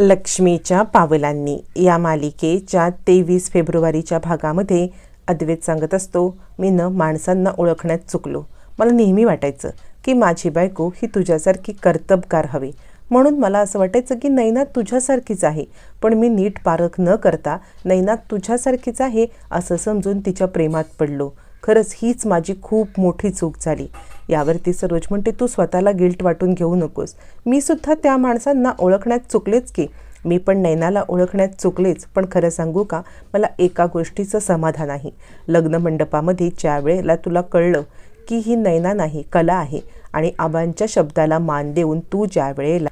लक्ष्मीच्या पावलांनी या मालिकेच्या तेवीस फेब्रुवारीच्या भागामध्ये अद्वैत सांगत असतो मी न माणसांना ओळखण्यात चुकलो. मला नेहमी वाटायचं की माझी बायको ही तुझ्यासारखी कर्तबगार हवी. म्हणून मला असं वाटायचं की नैना तुझ्यासारखीच आहे. पण मी नीट पारख न करता नैना तुझ्यासारखीच आहे असं समजून तिच्या प्रेमात पडलो. खरंच हीच माझी खूप मोठी चूक झाली. यावरती सरोज म्हणते तू स्वतःला गिल्ट वाटून घेऊ नकोस. मी सुद्धा त्या माणसांना ओळखण्यात चुकलेच की. मी पण नैनाला ओळखण्यात चुकलेच. पण खरं सांगू का? मला एका गोष्टीचं समाधान आहे. लग्न मंडपामध्ये ज्या वेळेला तुला कळलं की ही नैना नाही कला आहे आणि आबांच्या शब्दाला मान देऊन तू ज्या वेळेला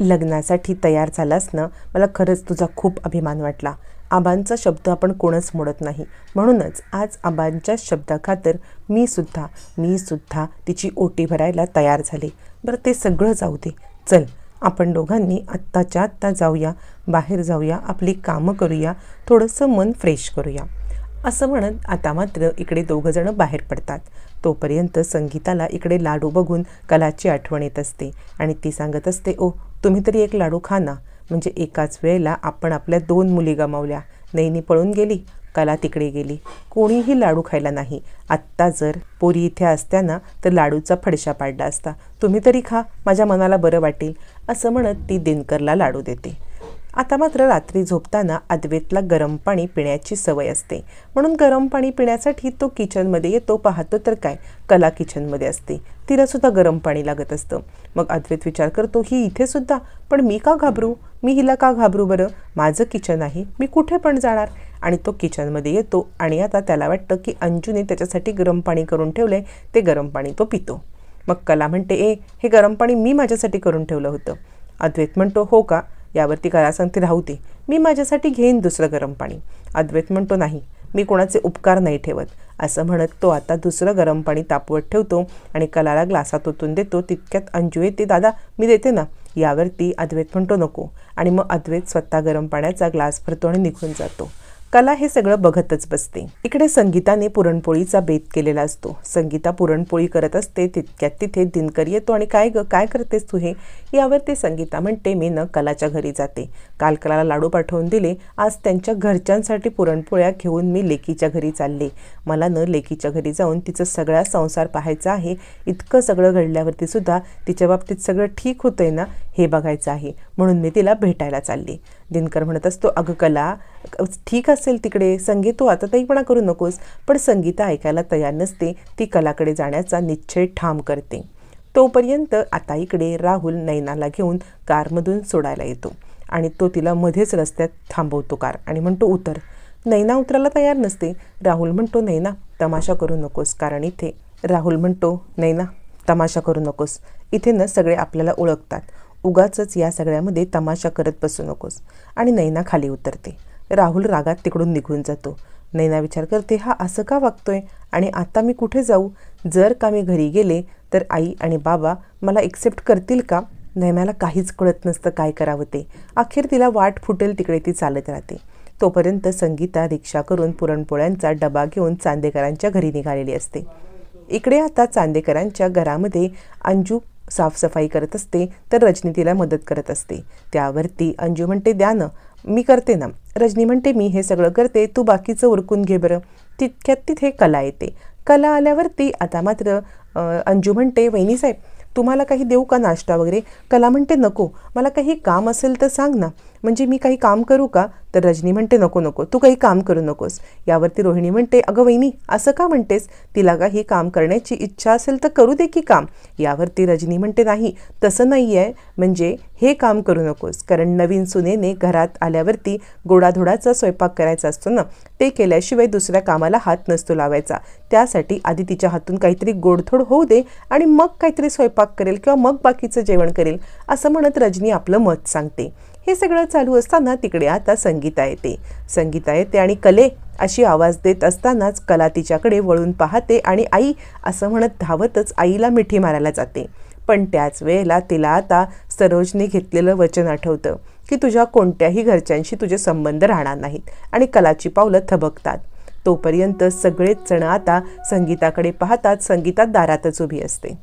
लग्नासाठी तयार झालास ना मला खरंच तुझा खूप अभिमान वाटला. आबांचा शब्द आपण कोणच मोडत नाही. म्हणूनच आज आबांच्या शब्दाखातर मी सुद्धा मी सुद्धा तिची ओटी भरायला तयार झाले. बरं ते सगळं जाऊ दे. चल आपण दोघांनी आत्ताच्या आत्ता जाऊया बाहेर जाऊया आपली कामं करूया थोडंसं मन फ्रेश करूया. असं म्हणत आता मात्र इकडे दोघंजणं बाहेर पडतात. तोपर्यंत संगीताला इकडे लाडू बघून कलाची आठवण येत असते आणि ती सांगत असते ओ तुम्ही तरी एक लाडू खा ना. म्हणजे एकाच वेळेला आपण आपल्या दोन मुली गमावल्या. नैनी पळून गेली कला तिकडे गेली. कोणीही लाडू खायला नाही. आत्ता जर पोरी इथे असत्या तर लाडूचा फडशा पाडला असता. तुम्ही तरी खा माझ्या मनाला बरं वाटेल असं म्हणत ती दिनकरला लाडू देते. आता मात्र रात्री झोपताना अद्वेतला गरम पाणी पिण्याची सवय असते. म्हणून गरम पाणी पिण्यासाठी तो किचनमध्ये येतो पाहतो तर काय? कला किचनमध्ये असते. तिलासुद्धा गरम पाणी लागत असतं. मग अद्वैत विचार करतो ही इथेसुद्धा पण मी का घाबरू? मी हिला का घाबरू बरं? माझं किचन आहे. मी कुठे पण जाणार? आणि तो किचनमध्ये येतो आणि आता त्याला वाटतं की अंजूने त्याच्यासाठी गरम पाणी करून ठेवलं आहे ते गरम पाणी तो पितो. मग कला म्हणते ए हे गरम पाणी मी माझ्यासाठी करून ठेवलं होतं. अद्वैत म्हणतो हो का? यावरती कला सांगते राहू दे. मी माझ्यासाठी घेईन दुसरं गरम पाणी. अद्वैत म्हणतो नाही. मी कोणाचे उपकार नाही ठेवत. असं म्हणत तो आता दुसरं गरम पाणी तापवत ठेवतो आणि कलाला ग्लासात ओतून देतो. तितक्यात अंजू येते दादा मी देते ना. यावरती अद्वैत म्हणतो नको. आणि मग अद्वैत स्वतः गरम पाण्याचा ग्लास भरतो आणि निघून जातो. कला हे सगळं बघतच बसते. इकडे संगीताने पुरणपोळीचा बेत केलेला असतो. संगीता पुरणपोळी करत असते तितक्यात तिथे दिनकर येतो आणि काय ग काय करतेस तू हे? यावर ते संगीता म्हणते मी न कलाच्या घरी जाते. काल कलाला लाडू पाठवून दिले. आज त्यांच्या घरच्यांसाठी पुरणपोळ्या घेऊन मी लेकीच्या घरी चालले. मला न लेकीच्या घरी जाऊन तिचं सगळा संसार पाहायचा आहे. इतकं सगळं घडल्यावरती सुद्धा तिच्या बाबतीत सगळं ठीक होतंय ना हे बघायचं आहे. म्हणून मी तिला भेटायला चालले. दिनकर म्हणत असतो अगं कला ठीक असेल तिकडे संगीत तू आता ताईपणा करू नकोस पण संगीता ऐकायला तयार नसते ती कलाकडे जाण्याचा निश्चय ठाम करते. तोपर्यंत आता इकडे राहुल नैनाला घेऊन कारमधून सोडायला येतो आणि तो तिला मध्येच रस्त्यात थांबवतो कार आणि म्हणतो उतर. नैना उतरायला तयार नसते. राहुल म्हणतो नैना तमाशा करू नकोस कारण इथे. राहुल म्हणतो नैना तमाशा करू नकोस. इथे न सगळे आपल्याला ओळखतात. उगाच या सगळ्यामध्ये तमाशा करत बसू नकोस. आणि नैना खाली उतरते. राहुल रागात तिकडून निघून जातो. नैना विचार करते हा असं का वागतोय? आणि आता मी कुठे जाऊ? जर का मी घरी गेले तर आई आणि बाबा मला एक्सेप्ट करतील का? नैनाला काहीच कळत नसतं काय करावं ते. अखेर तिला वाट फुटेल तिकडे ती चालत राहते. तोपर्यंत संगीता रिक्षा करून पुरणपोळ्यांचा डबा घेऊन चांदेकरांच्या घरी निघालेली असते. इकडे आता चांदेकरांच्या घरामध्ये अंजू साफसफाई करत असते तर रजनी तिला मदत करत असते. त्यावरती अंजू म्हणते द्या ना मी करते ना. रजनी म्हणते मी हे सगळं करते तू बाकीचं उरकून घे बरं. तितक्यात तिथे कला येते. कला आल्यावरती आता मात्र अंजू म्हणते वहिनी साहेब तुम्हाला काही देऊ का नाश्ता वगैरे? कला म्हणते नको. मला काही काम असेल तर सांग ना. म्हणजे मी काही काम करू का? तर रजनी म्हणते नको नको तू काही काम करू नकोस. यावरती रोहिणी म्हणते अगं वहिनी असं का म्हणतेस? तिला का ही काम करण्याची इच्छा असेल तर करू दे की काम. यावरती रजनी म्हणते नाही तसं नाही आहे म्हणजे हे काम करू नकोस. कारण नवीन सुनेने घरात आल्यावरती गोडाधोडाचा स्वयंपाक करायचा असतो ना ते केल्याशिवाय दुसऱ्या कामाला हात नसतो लावायचा. त्यासाठी आधी तिच्या हातून काहीतरी गोडथोड होऊ दे आणि मग काहीतरी स्वयंपाक करेल किंवा मग बाकीचं जेवण करेल असं म्हणत रजनी आपलं मत सांगते. हे सगळं चालू असताना तिकडे आता संगीता येते. संगीता येते आणि कले अशी आवाज देत असतानाच कला तिच्याकडे वळून पाहते आणि आई असं म्हणत धावतच आईला मिठी मारायला जाते. पण त्याच वेळेला तिला आता सरोजने घेतलेलं वचन आठवतं की तुझ्या कोणत्याही घरच्यांशी तुझे संबंध राहणार नाहीत आणि कलाची पावलं थबकतात. तोपर्यंत सगळेच जण आता संगीताकडे पाहतात संगीतात दारातच उभी असते.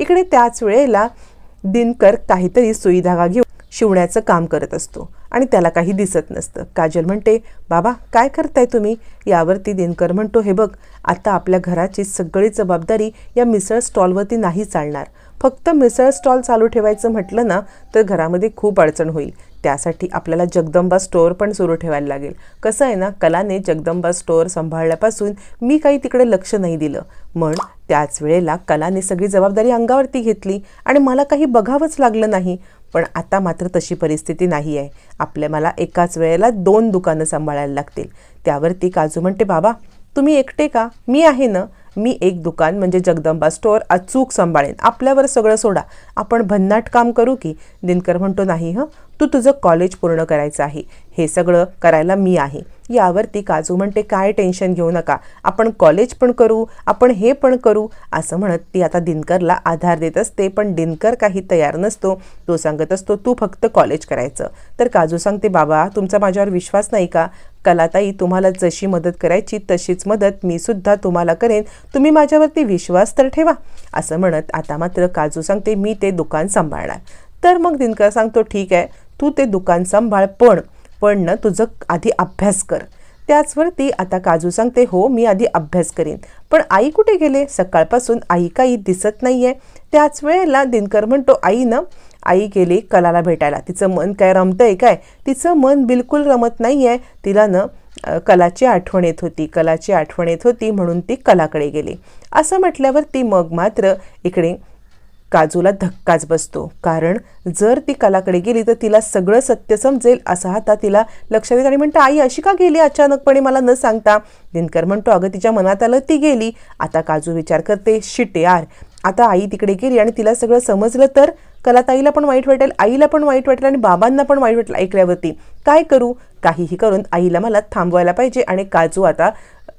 इकडे त्याच वेळेला दिनकर काहीतरी सुईधागा घेऊन शिवण्याचं काम करत असतो आणि त्याला काही दिसत नसतं. काजल म्हणते बाबा काय करताय तुम्ही? यावरती दिनकर म्हणतो हे बघ आता आपल्या घराची सगळी जबाबदारी या मिसळ स्टॉलवरती नाही चालणार. फक्त मिसळ स्टॉल चालू ठेवायचं म्हटलं ना तर घरामध्ये खूप अडचण होईल. त्यासाठी आपल्याला जगदंबा स्टोअर पण सुरू ठेवायला लागेल. कसं आहे ना कलाने जगदंबा स्टोअर सांभाळल्यापासून मी काही तिकडे लक्ष नाही दिलं. म्हण त्याच वेळेला कलाने सगळी जबाबदारी अंगावरती घेतली आणि मला काही बघावंच लागलं नाही. पण आता मात्र तशी परिस्थिती नाही आहे. आपल्या मला एकाच वेळेला दोन दुकानं सांभाळायला लागतील. त्यावर ती काजू म्हणते बाबा तुम्ही एकटे का? मी आहे ना? मी एक दुकान म्हणजे जगदंबा स्टोअर अचूक सांभाळेन. आपल्यावर सगळं सोडा. आपण भन्नाट काम करू की? दिनकर म्हणतो नाही हं. तू तुझं कॉलेज पूर्ण करायचं आहे. हे सगळं करायला मी आहे. यावरती काजू म्हणते काय टेन्शन घेऊ नका. आपण कॉलेज पण करू आपण हे पण करू. असं म्हणत ती आता दिनकरला आधार देत असते पण दिनकर काही तयार नसतो. तो सांगत असतो तू फक्त कॉलेज करायचं. तर काजू सांगते बाबा तुमचा माझ्यावर विश्वास नाही का? कलाताई तुम्हाला जशी मदत करायची तशीच मदत मी सुद्धा तुम्हाला करेन. तुम्ही माझ्यावरती विश्वास तर ठेवा. असं म्हणत आता मात्र काजू सांगते मी ते दुकान सांभाळणार. तर मग दिनकर सांगतो ठीक आहे तू ते दुकान सांभाळ पण पण ना तुझं आधी अभ्यास कर. त्याचवर ती आता काजू सांगते हो मी आधी अभ्यास करीन. पण आई कुठे गेले? सकाळपासून आई काही दिसत नाही आहे त्याच वेळेला दिनकर म्हणतो आई ना आई गेली कलाला भेटायला. तिचं मन काय रमतंय काय? तिचं मन बिलकुल रमत नाही आहे तिला न कलाची आठवण येत होती कलाची आठवण येत होती म्हणून ती कलाकडे गेली. असं म्हटल्यावर ती मग मात्र इकडे काजूला धक्काच बसतो. कारण जर ती कलाकडे गेली तर तिला सगळं सत्य समजेल असा आता तिला लक्षात येत. आणि म्हणतं आई अशी का गेली? अचानकपणे मला न सांगता. दिनकर म्हणतो अगं तिच्या मनात आलं ती गेली. आता काजू विचार करते शिटे यार आता आई तिकडे गेली आणि तिला सगळं समजलं तर कलाताईला पण वाईट वाटेल आईला पण वाईट वाटेल आणि बाबांना पण वाईट वाटेल ऐकल्यावरती. काय करू? काहीही करून आईला मला थांबवायला पाहिजे आणि काजू आता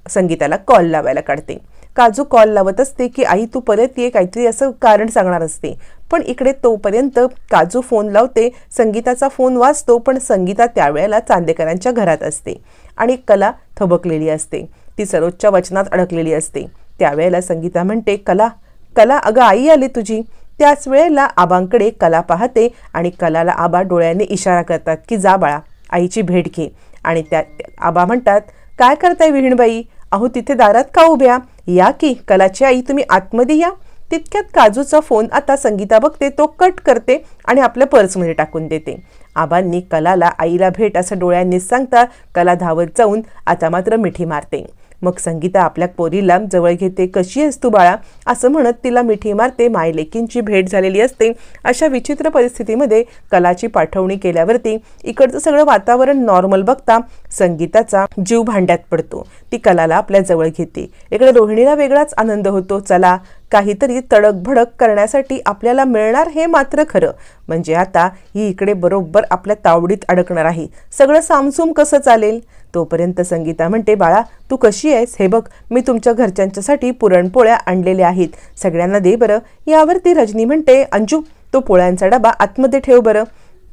संगीताला कॉल लावायला काढते. काजू कॉल लावत असते की आई तू परत ये काहीतरी असं कारण सांगणार असते. पण इकडे तोपर्यंत काजू फोन लावते संगीताचा फोन वाजतो पण संगीता त्यावेळेला चांदेकरांच्या घरात असते आणि कला थबकलेली असते. ती सरोजच्या वचनात अडकलेली असते. त्यावेळेला संगीता म्हणते कला कला अगं आई आली तुझी. त्याच वेळेला आबांकडे कला पाहते आणि कलाला आबा डोळ्याने इशारा करतात की जा बाळा आईची भेट घे. आणि त्या आबा म्हणतात काय करताय विहीणबाई? अहो तिथे दारात का उभ्या? या की कलाची आई तुम्ही आतमध्ये या. तितक्यात काजूचा फोन आता संगीता बघते तो कट करते आणि आपल्या पर्समध्ये टाकून देते. आबांनी कलाला आईला भेट असं डोळ्यांनीच सांगता कला धावत जाऊन आता मात्र मिठी मारते. मग संगीता आपल्या पोरीला जवळ घेते. कशी आहेस तू बाळा? असं म्हणत तिला मिठी मारते. मायलेकींची भेट झालेली असते. अशा विचित्र परिस्थितीमध्ये कलाची पाठवणी केल्यावरती इकडचं सगळं वातावरण नॉर्मल बघता संगीताचा जीव भांड्यात पडतो. ती कलाला आपल्या जवळ घेते. इकडे रोहिणीला वेगळाच आनंद होतो. चला काहीतरी तडकभडक करण्यासाठी आपल्याला मिळणार हे मात्र खरं. म्हणजे आता ही इकडे बरोबर आपल्या तावडीत अडकणार आहे. सगळं सामसूम कसं चालेल? तोपर्यंत संगीता म्हणते बाळा तू कशी आहेस? हे बघ मी तुमच्या घरच्यांच्यासाठी पुरणपोळ्या आणलेल्या आहेत. सगळ्यांना दे बरं. यावरती रजनी म्हणते अंजू तो पोळ्यांचा डबा आतमध्ये ठेव बरं.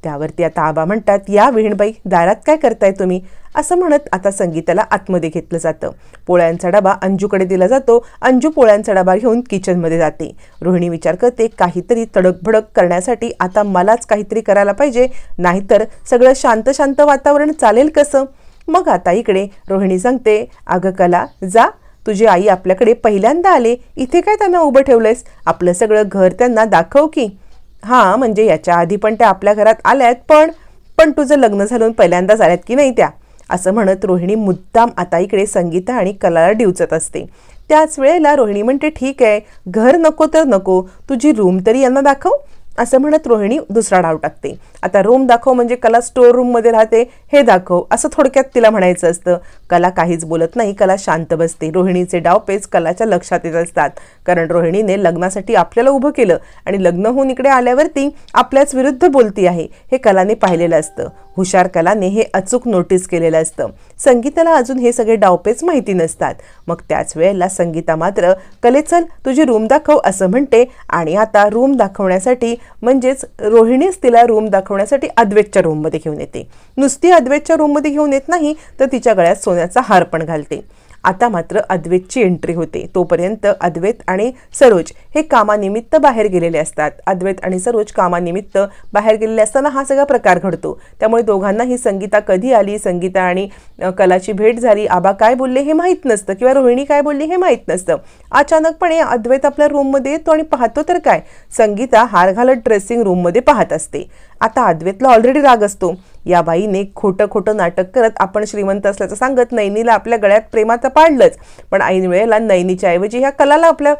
त्यावरती आता आबा म्हणतात या विहीणबाई दारात काय करताय तुम्ही? असं म्हणत आता संगीताला आतमध्ये घेतलं जातं. पोळ्यांचा डबा अंजूकडे दिला जातो. अंजू पोळ्यांचा डबा घेऊन किचनमध्ये जाते. रोहिणी विचार करते काहीतरी तडकभडक करण्यासाठी आता मलाच काहीतरी करायला पाहिजे. नाहीतर सगळं शांत शांत वातावरण चालेल कसं? मग आता इकडे रोहिणी सांगते अगं कला जा. तुझी आई आपल्याकडे पहिल्यांदा आले. इथे काय त्यांना उभं ठेवलंयस? आपलं सगळं घर त्यांना दाखव की. हां म्हणजे याच्या आधी पण त्या आपल्या घरात आल्यात पण पण तुझं लग्न झालं पहिल्यांदाच आल्यात की नाही त्या? असं म्हणत रोहिणी मुद्दाम आता इकडे संगीता आणि कलाला डिवचत असते. त्याच वेळेला रोहिणी म्हणते ठीक आहे घर नको तर नको तुझी रूम तरी यांना दाखव. असं म्हणत रोहिणी दुसरा डाव टाकते. आता रूम दाखव म्हणजे कला स्टोअर रूममध्ये राहते हे दाखव. असं थोडक्यात तिला म्हणायचं असतं. कला काहीच बोलत नाही कला शांत बसते. रोहिणीचे डावपेच कलाच्या लक्षात येत असतात. कारण रोहिणीने लग्नासाठी आपल्याला उभं केलं आणि लग्न होऊन इकडे आल्यावरती आपल्याच विरुद्ध बोलती आहे. हे कलाने पाहिलेलं असतं. हुशार कलाने हे अचूक नोटीस केलेलं असतं. संगीताला अजून हे सगळे डावपेच माहिती नसतात. मग त्याच वेळेला संगीता मात्र कले चल तुझी रूम दाखव असं म्हणते. आणि आता रूम दाखवण्यासाठी म्हणजेच रोहिणीच तिला रूम दाखव दाखवण्यासाठी अद्वैतच्या रूममध्ये घेऊन येते. नुसती अद्वैतच्या रूममध्ये घेऊन येत नाही तर तिच्या गळ्यात सोन्याचा हार पण घालते. आता मात्र अद्वैतची एंट्री होते. तोपर्यंत अद्वैत आणि सरोज हे कामानिमित्त बाहेर गेलेले असतात. अद्वैत आणि सरोज कामानिमित्त बाहेर गेलेले असताना हा सगळा प्रकार घडतो. त्यामुळे दोघांना ही संगीता कधी आली? संगीता आणि कलाची भेट झाली. आबा काय बोलले हे माहीत नसतं किंवा रोहिणी काय बोलली हे माहीत नसतं. अचानकपणे अद्वैत आपल्या रूममध्ये येतो आणि पाहतो तर काय? संगीता हार घालत ड्रेसिंग रूममध्ये पाहत असते. आता अद्वैतला ऑलरेडी राग असतो. या बाईने खोटं खोटं नाटक करत आपण श्रीमंत असल्याचं सांगत नैनीला आपल्या गळ्यात प्रेमाचा पाडलंच. पण ऐन वेळेला नैनीच्या ऐवजी ह्या कलाला आपल्या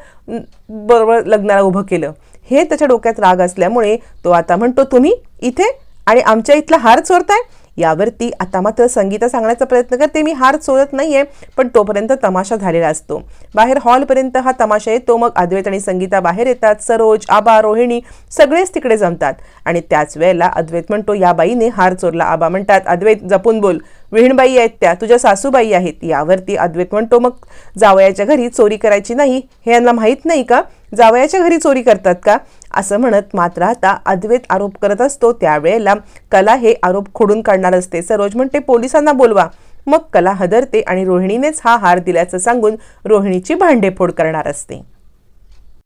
बरोबर लग्नाला उभं केलं. हे त्याच्या डोक्यात राग असल्यामुळे तो आता म्हणतो तुम्ही इथे आणि आमच्या इथला हार चोरताय? यावरती आता मात्र संगीता सांगण्याचा प्रयत्न करते. मी हार चोरत नाहीये पण तोपर्यंत तमाशा झालेला असतो. बाहेर हॉलपर्यंत हा तमाशा येतो. मग अद्वैत आणि संगीता बाहेर येतात. सरोज आबा रोहिणी सगळेच तिकडे जमतात. आणि त्याच वेळेला अद्वैत म्हणतो या बाईने हार चोरला आबा म्हणतात. अद्वैत जपून बोल. विहीणबाई आहेत त्या. तुझ्या सासूबाई आहेत. यावरती अद्वैत म्हणतो मग जावयाच्या घरी चोरी करायची नाही? हे यांना माहीत नाही का? जावयाच्या घरी चोरी करतात का? असं म्हणत मात्र आता अद्वैत आरोप करत असतो. त्यावेळेला कला हे आरोप खोडून काढणार असते. सरोज म्हणते पोलिसांना बोलवा. मग कला हदरते आणि रोहिणीनेच हा हार दिल्याचं सांगून रोहिणीची भांडेफोड करणार असते.